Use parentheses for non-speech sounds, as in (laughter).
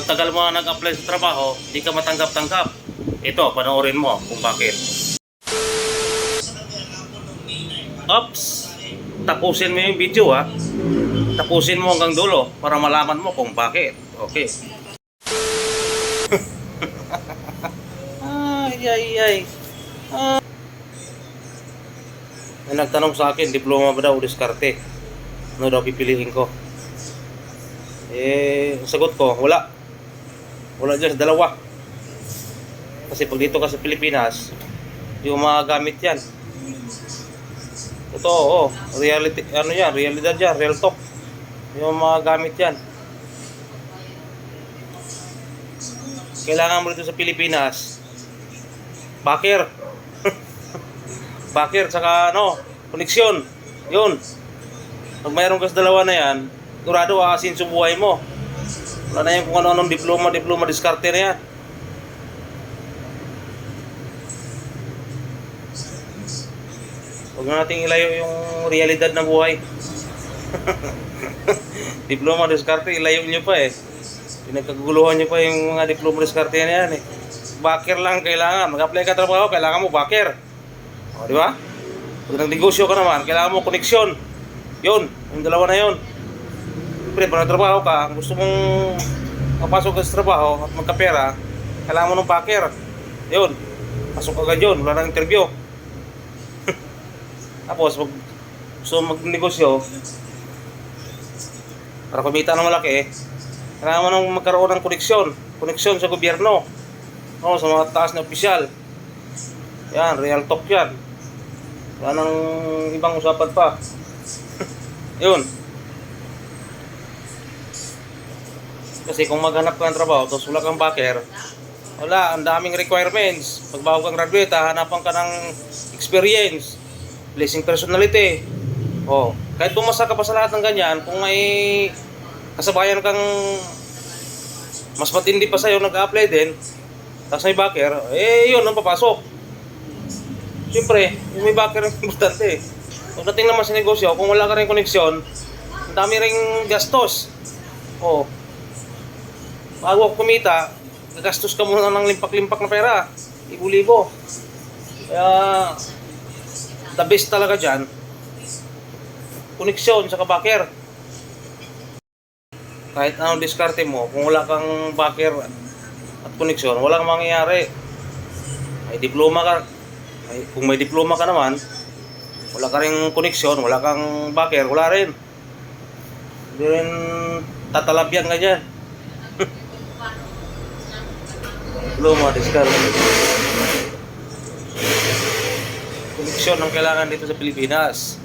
ang tagal mo na nag-apply sa trabaho, di ka matanggap-tanggap. Ito, panoorin mo kung bakit. Oops! Tapusin mo yung video ha. Tapusin mo hanggang dulo para malaman mo kung bakit. Okay. (laughs) ay, ay, ay. Ah. May nagtanong sa akin, diploma ba daw o diskarte? Ano daw pipiliin ko? Eh, sagot ko, wala. Wala dyan dalawa. Kasi pag dito ka sa Pilipinas, yung mga gamit yan. Ito, oh, reality, ano yan, realidad yan, real talk. Yung mga gamit yan. Kailangan mo dito sa Pilipinas, backer. (laughs) backer, saka ano, koneksyon. Yun. Pag mayroon ka sa dalawa na yan, sigurado aasin sa buhay mo. Wala na yan kung ano-anong diploma, diploma, diskarte na yan. Huwag na nating ilayo yung realidad ng buhay. (laughs) diploma, diskarte, ilayo nyo pa eh. Pinagkaguluhan nyo pa yung mga diploma, diskarte na yan eh. Backer lang kailangan. Mag-apply ka trabaho, kailangan mo backer. O, di ba? Pag nagnegosyo ka naman, kailangan mo koneksyon. Yun, yung dalawa na yun. Siyempre, pag nagtrabaho ka, gusto mong mapasok ka sa trabaho at magkapera, kailangan mo ng backer. Yun, pasok agad yun, wala nang interview. (laughs) Tapos, pag gusto mong magnegosyo, para kumita ng malaki, kailangan mo nang magkaroon ng koneksyon. Koneksyon sa gobyerno. O, sa mga taas na opisyal. Yan, real talk yan. Wala nang ibang usapan pa. (laughs) Yun. Kasi kung maghanap ka ng trabaho, tapos wala kang backer, wala, ang daming requirements. Pag bago kang graduate, hahanapan ka ng experience, blessing personality. Oh, kahit bumasa ka pa sa lahat ng ganyan, kung may kasabayan kang mas matindi pa sa'yo, nag-apply din, tapos may backer, eh yun ang papasok. Siyempre, yung may backer ang (laughs) importante. Pagdating naman sa negosyo, kung wala ka rin koneksyon, ang dami ring gastos. Oh. Bago kumita, gagastos ka muna ng limpak-limpak na pera. Libo-libo. Kaya, the best talaga dyan, koneksyon sa backer. Kahit anong diskarte mo, kung wala kang backer at koneksyon, walang mangyayari. May diploma ka, ay, kung may diploma ka naman, wala ka rin koneksyon, wala kang backer, wala rin. Hindi rin tatalabyan ka dyan. (laughs) diploma, diskarte. Koneksyon ang kailangan dito sa Pilipinas.